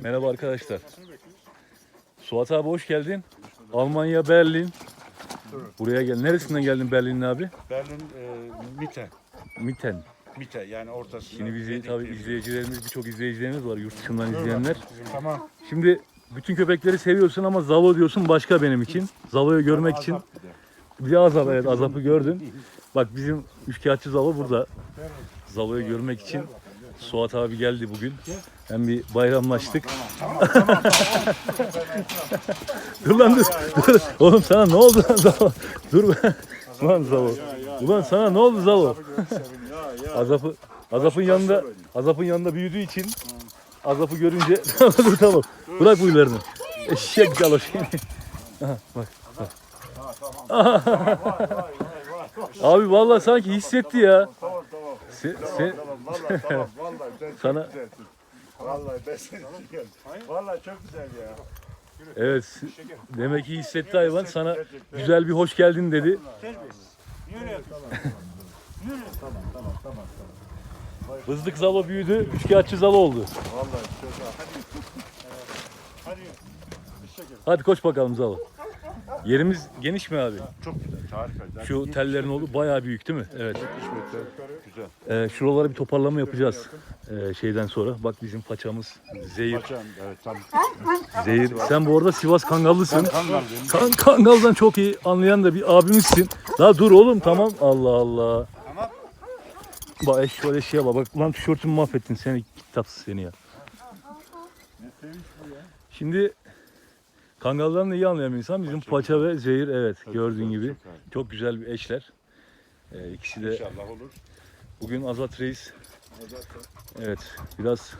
Merhaba arkadaşlar. Suat abi hoş geldin. Almanya Berlin. Buraya gel. Neresinden geldin Berlin'in abi? Berlin e, Mitte. Mitten. Mitte yani ortası. Şimdi bizi tabii izleyicilerimiz birçok izleyicilerimiz var yurt dışından izleyenler. Tamam. Şimdi bütün köpekleri seviyorsun ama Zalo diyorsun başka benim için. Zalo'yu görmek için. Bir de Azap evet Azap'ı gördün. Bak bizim üçkağıtçı Zalo burada. Zalo'yu görmek için Suat abi geldi bugün. Hem bir bayramlaştık. dur lan dur. dur. Oğlum sana ne oldu lan Zalo? Dur be. Lan Zalo. Ulan sana ne oldu ya. Azap'ı Azap'ın yanında Azap'ın yanında büyüdüğü için Azap'ı görünce dur tamam. Bırak bu ilerini. Eşek şimdi. Aha, bak. Abi vallahi sanki hissetti ya. Tamam tamam. Se, se, Tamam vallahi tamam vallahi sen çok Sana- güzelsin. Vallahi ben seni için Vallahi çok güzel ya. evet demek ki hissetti hayvan. sana güzel bir hoş geldin dedi. Tamam tamam. Bızlık Zalo büyüdü, üçkağıtçı Zalo oldu. Vallahi çok Hadi. Hadi koş bakalım Zalo. Yerimiz geniş mi abi? Çok güzel. Harika. Şu tellerin oldu bayağı büyük değil mi? Evet. Güzel. Ee, şuralara bir toparlama yapacağız ee, şeyden sonra. Bak bizim paçamız Zehir. Paçam evet tam. Zehir. Sen bu arada Sivas Kangallısın. Kangal benim. Kan Kangal'dan çok iyi anlayan da bir abimizsin. Daha dur oğlum tamam. Allah Allah. Tamam. Bak eş şöyle şeye bak. Bak lan tişörtümü mahvettin seni kitapsız seni ya. Ne sevinç bu ya. Şimdi Kangal'dan da iyi anlayan bir insan. Bizim Paça ve Zehir evet gördüğün gibi. Çok. Çok güzel bir eşler. Ee, ikisi de İnşallah olur. bugün Azat Reis. Evet biraz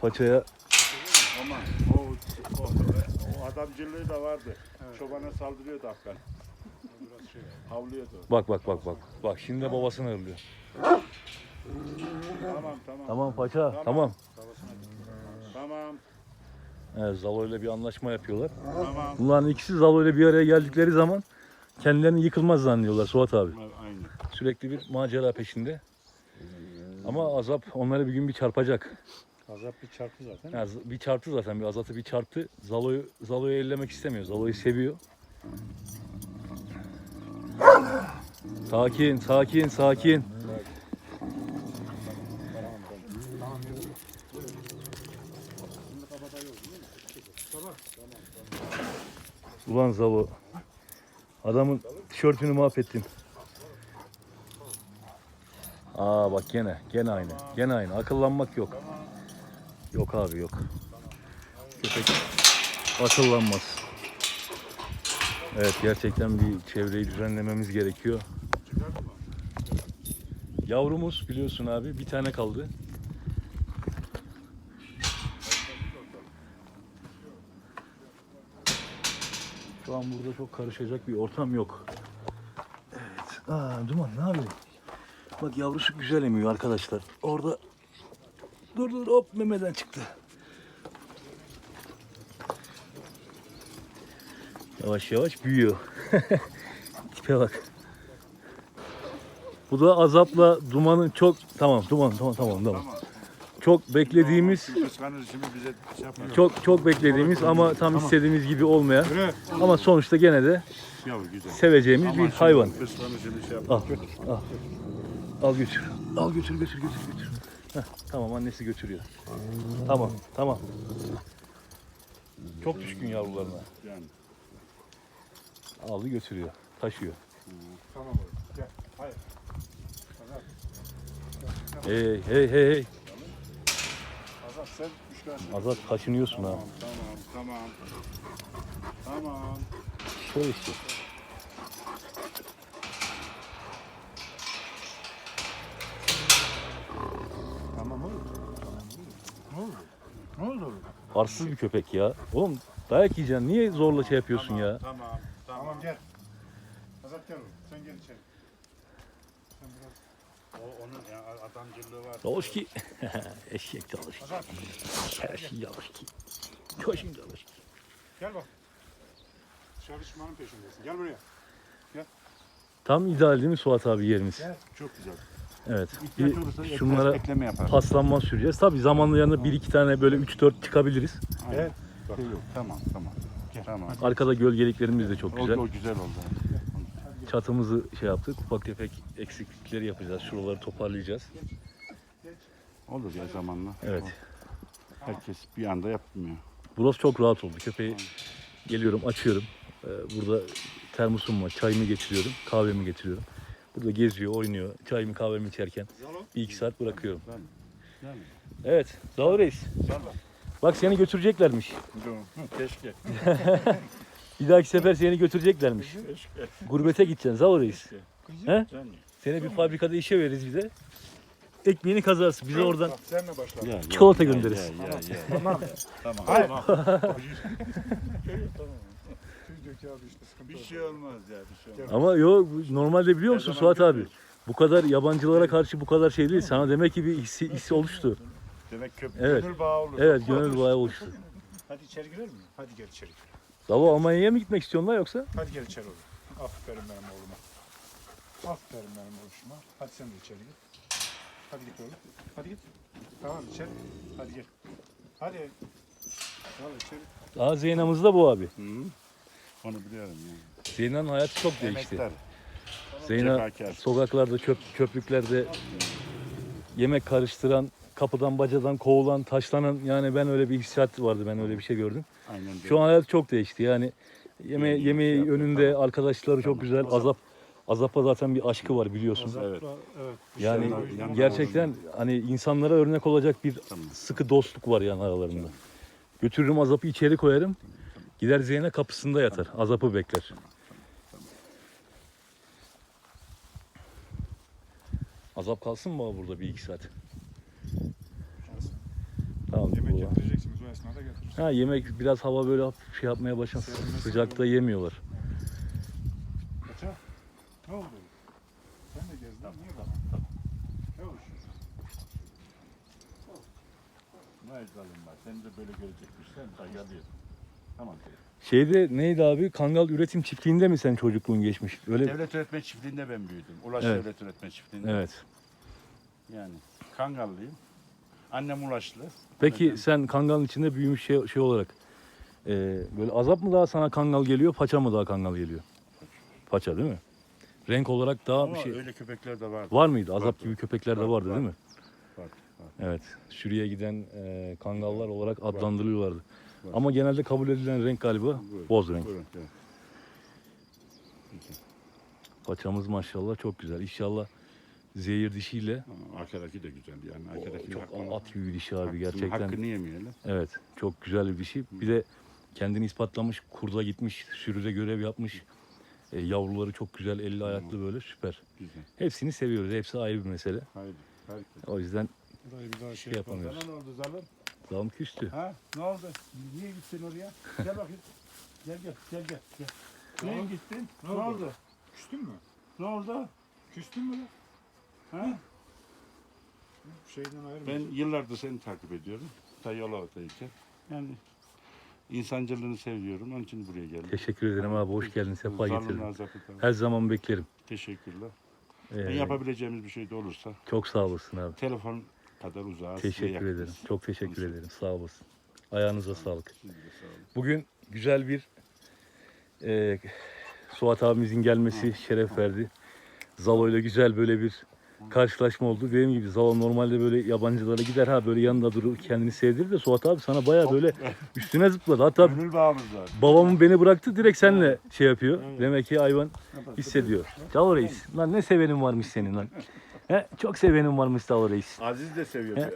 Paça'ya Ama o, o, o adamcılığı da vardı. Çobana saldırıyordu Afgan. Biraz şey, havlıyordu. bak bak bak bak. Bak şimdi de babasını hırlıyor. Tamam tamam. Tamam Paça tamam. Tamam. Evet, Zalo ile bir anlaşma yapıyorlar. Tamam. Bunların ikisi Zalo ile bir araya geldikleri zaman kendilerini yıkılmaz zannediyorlar Suat abi. Aynı. Sürekli bir macera peşinde. Ama azap onları bir gün bir çarpacak. Azap bir çarpı zaten. Ya z- bir çarptı zaten bir azatı bir çarptı. Zalo'yu Zalo'yu ellemek istemiyor. Zalo'yu seviyor. Sakin, sakin, sakin. Ulan Zalo. Adamın tişörtünü mahvettin. Aa bak gene, gene aynı. Gene aynı. Akıllanmak yok. Yok abi yok. Köpek akıllanmaz. Evet gerçekten bir çevreyi düzenlememiz gerekiyor. Yavrumuz biliyorsun abi bir tane kaldı. Şu an burada çok karışacak bir ortam yok. Evet. Aa, Duman ne yapıyorsun? Bak yavrusu güzel emiyor arkadaşlar. Orada dur dur hop memeden çıktı. Yavaş yavaş büyüyor. Tipe bak. Bu da azapla dumanın çok tamam duman tamam tamam tamam. Çok beklediğimiz şey çok çok beklediğimiz ama tam istediğimiz gibi olmayan ama sonuçta gene de seveceğimiz bir hayvan. şey. Al. Al. Al götür. Al götür götür götür götür. Heh, tamam annesi götürüyor. Tamam tamam. Çok düşkün yavrularına. Yani. Aldı götürüyor. Taşıyor. Tamam oğlum. Gel. Hayır. Hey hey hey hey. Azat sen üç tane. Azat kaşınıyorsun ha. Tamam tamam tamam. Şöyle işte. Tamam oğlum. Ne oldu? Ne oldu oğlum? Arsız bir köpek ya. Oğlum dayak yiyeceksin. Niye zorla şey yapıyorsun ya? Tamam tamam. Tamam gel. Azat gel oğlum. Sen gel içeri. Sen biraz... O onun ya adamcılığı var. Çalışki. Eşek çalışki. Azat Eşek çalışki. Koşun çalışki. gel bak. Çalışmanın peşindesin. Gel buraya. Tam ideal değil mi Suat abi yerimiz? Çok güzel. Evet. İhtiyaç Bir şunlara ekleme paslanma süreceğiz. Tabii zamanla yanında bir iki tane böyle 3-4 çıkabiliriz. Evet. Tamam tamam. Tamam. Arkada gölgeliklerimiz de çok O, güzel. o güzel oldu. Çatımızı şey yaptık. Ufak tefek eksiklikleri yapacağız. Şuraları toparlayacağız. Olur ya zamanla. Evet. Herkes bir anda yapmıyor. Burası çok rahat oldu. Köpeği geliyorum, açıyorum. Ee, Burada termosum var. Çayımı getiriyorum, kahvemi getiriyorum. Burada geziyor, oynuyor. Çayımı, kahvemi içerken bir iki saat bırakıyorum. Evet, Zahur Reis. Bak seni götüreceklermiş. Keşke. Bir dahaki sefer seni götüreceklermiş. Gurbete gideceksin Zahur Reis. He? Seni bir fabrikada işe veririz bize. Ekmeğini kazarsın. Bize oradan Sen mi? Ya, Çikolata göndeririz. Ya, ya, ya. Tamam. Tamam. Tüydeki abi işte sıkıntı Bir yok. şey olmaz ya bir şey olmaz. Ama yo normalde biliyor musun zaman Suat abi? görüyoruz. Bu kadar yabancılara karşı bu kadar şey değil. Sana demek ki bir hissi, hissi oluştu. Demek köp Evet. gönül bağı olur. Evet gönül bağı oluştu. Hadi içeri girer mi? Hadi gel içeri. Davo Almanya'ya mı gitmek istiyorsun lan yoksa? Hadi gel içeri oğlum. Aferin benim oğluma. Aferin benim oğluma. Hadi sen de içeri git. Hadi git oğlum. Hadi git. Tamam içeri. Hadi gel. Hadi. Al içeri. Aa Zeyna'mız da bu abi. Hı. Onu biliyorum ya. Zeyna'nın hayatı çok değişti. Emektar. Zeyna sokaklarda, çöp, çöplüklerde yemek karıştıran, kapıdan bacadan kovulan, taşlanan yani ben öyle bir hissiyat vardı. Ben öyle bir şey gördüm. Aynen. Şu an hayat çok değişti. Yani yeme yemeği şey yapıyor, önünde tamam. arkadaşları çok güzel. Azap Azap'a zaten bir aşkı var biliyorsun. Evet. Evet. Yani gerçekten hani insanlara örnek olacak bir Tamam. sıkı dostluk var yani aralarında. Götürürüm Azap'ı içeri koyarım. Gider Zeyne kapısında yatar. Azap'ı bekler. Azap kalsın mı burada bir iki saat? Tamam. Yemek baba. getireceksiniz o esnada getiririz. Ha yemek biraz hava böyle hafif şey yapmaya başlasın. Sıcakta yemiyorlar. Kaça? Ne oldu? Sen de gezdin. Niye bak? Ne olmuş? Vay zalim var. Seni de böyle görecekmişler. Dayanıyor. Tamam. Şeyde neydi abi? Kangal üretim çiftliğinde mi sen çocukluğun geçmiş? Öyle Devlet öğretmen çiftliğinde ben büyüdüm. Ulaş Evet. Devlet öğretmen çiftliğinde. Evet. Yani Kangallıyım. Annem Ulaşlı. Peki Neden? sen kangalın içinde büyümüş şey, şey olarak e, böyle azap mı daha sana kangal geliyor, paça mı daha kangal geliyor? Paça değil mi? Renk olarak daha Ama bir şey öyle köpekler de vardı. var mıydı? Azap Vardı. gibi köpekler de Var, vardı var. değil mi? Var, var. Evet. Şuraya giden e, kangallar olarak adlandırılıyorlardı. Var. Ama genelde kabul edilen renk galiba Buyurun. boz renk. Buyurun. evet. Paçamız maşallah çok güzel. İnşallah zehir dişiyle Ama Arkadaki de güzel yani. Arkadaki çok hakkını- at gibi dişi abi hakkını- gerçekten. Hakkını yemeyelim. Evet, çok güzel bir dişi. Bir de kendini ispatlamış, kurda gitmiş, sürüde görev yapmış. E, yavruları çok güzel, elli ayaklı böyle süper. Güzel. Hepsini seviyoruz, hepsi ayrı bir mesele. Haydi. O yüzden Burayı bir daha şey şey yapalım. yapamıyoruz. Sana ne oldu zalim? Dağım küstü. Ha? Ne oldu? Niye gittin oraya? Gel bakayım. Gel gel gel gel. gel. Niye gittin? Ne Ne, oldu? oldu? Küstün mü? Ne oldu? Küstün mü lan? Ha? Şeyden ayrı Ben yıllardır seni takip ediyorum. Ta Yalova'dayken. Yani insancılığını seviyorum. Onun için buraya geldim. Teşekkür ederim abi, hoş geldin, sefa Zalim getirdin. Her zaman beklerim. Teşekkürler. Ee, Ben yapabileceğimiz bir şey de olursa çok sağ olasın abi. telefon kadar uzağız. Teşekkür ederim. Çok teşekkür Konuşalım. ederim. Sağ olasın. Ayağınıza sağlık. Siz de sağ olun. Bugün güzel bir e, Suat abimizin gelmesi şeref verdi. Zalo ile güzel böyle bir karşılaşma oldu. Dediğim gibi Zalo normalde böyle yabancılara gider ha böyle yanında durur kendini sevdirir de Suat abi sana baya böyle üstüne zıpladı. Hatta Gönül bağımız var. babamın beni bıraktı direkt seninle şey yapıyor. Demek ki hayvan hissediyor. Zalo reis. Lan ne sevenin varmış senin lan. He, çok sevenin varmış Zalo reis. Aziz de seviyor. He.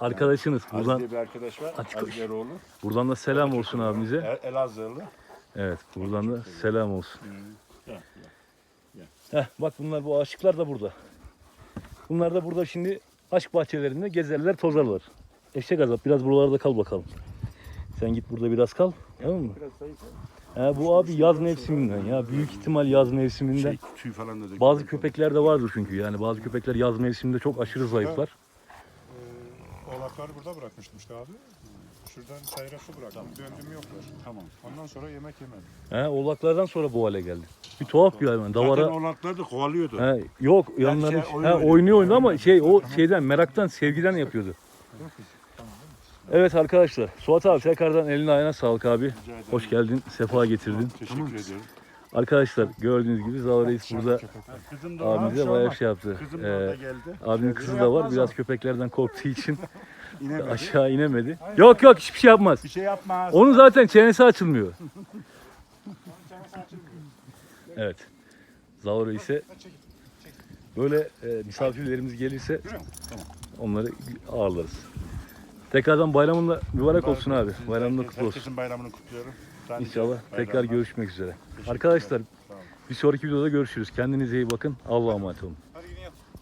Arkadaşınız. Aziz Buradan diye bir arkadaş var. Açık Aziz. Eroğlu. buradan da selam olsun abimize. El- Elazığlı. Evet, buradan da selam olsun. Heh, bak bunlar bu aşıklar da burada. Bunlar da burada şimdi aşk bahçelerinde gezerler, tozarlar. Eşek azap biraz buralarda kal bakalım. Sen git burada biraz kal. Tamam mı? Biraz zayıf. He, bu abi yaz mevsiminden ya. Büyük ihtimal yaz mevsiminden. Şey, tüy falan da. Bazı köpekler de vardır çünkü yani bazı köpekler yaz mevsiminde çok aşırı zayıflar. Ee, oğlakları burada bırakmıştım işte abi. Şuradan çayıra su bıraktım. Döndüm yoklar. Tamam. Ondan sonra yemek yemedim. He, oğlaklardan sonra bu hale geldi. Bir tuhaf bir hayvan. Zaten Davara oğlaklar da kovalıyordu. He, yok yanları şey, oyun he, oynuyor. oynuyor oynuyor ama şey o şeyden meraktan sevgiden yapıyordu. Evet arkadaşlar Suat abi tekrardan eline ayağına sağlık abi. Hoş geldin, sefa getirdin. Teşekkür ediyorum. Arkadaşlar gördüğünüz gibi Zavra Reis burada Kızım da var. abimize bayağı şey yaptı. Kızım da orada Ee, geldi. abinin kızı da var. Biraz köpeklerden korktuğu için İnemedi. aşağı inemedi. Yok yok hiçbir şey yapmaz. Bir şey yapmaz. Onun zaten çenesi açılmıyor. Evet. Zavra ise böyle e, misafirlerimiz gelirse onları ağırlarız. Tekrardan bayramınla mübarek olsun abi. Bayramın kutlu olsun. Herkesin bayramını kutluyorum. De İnşallah tekrar görüşmek üzere. Arkadaşlar bir sonraki videoda görüşürüz. Kendinize iyi bakın. Allah'a emanet olun.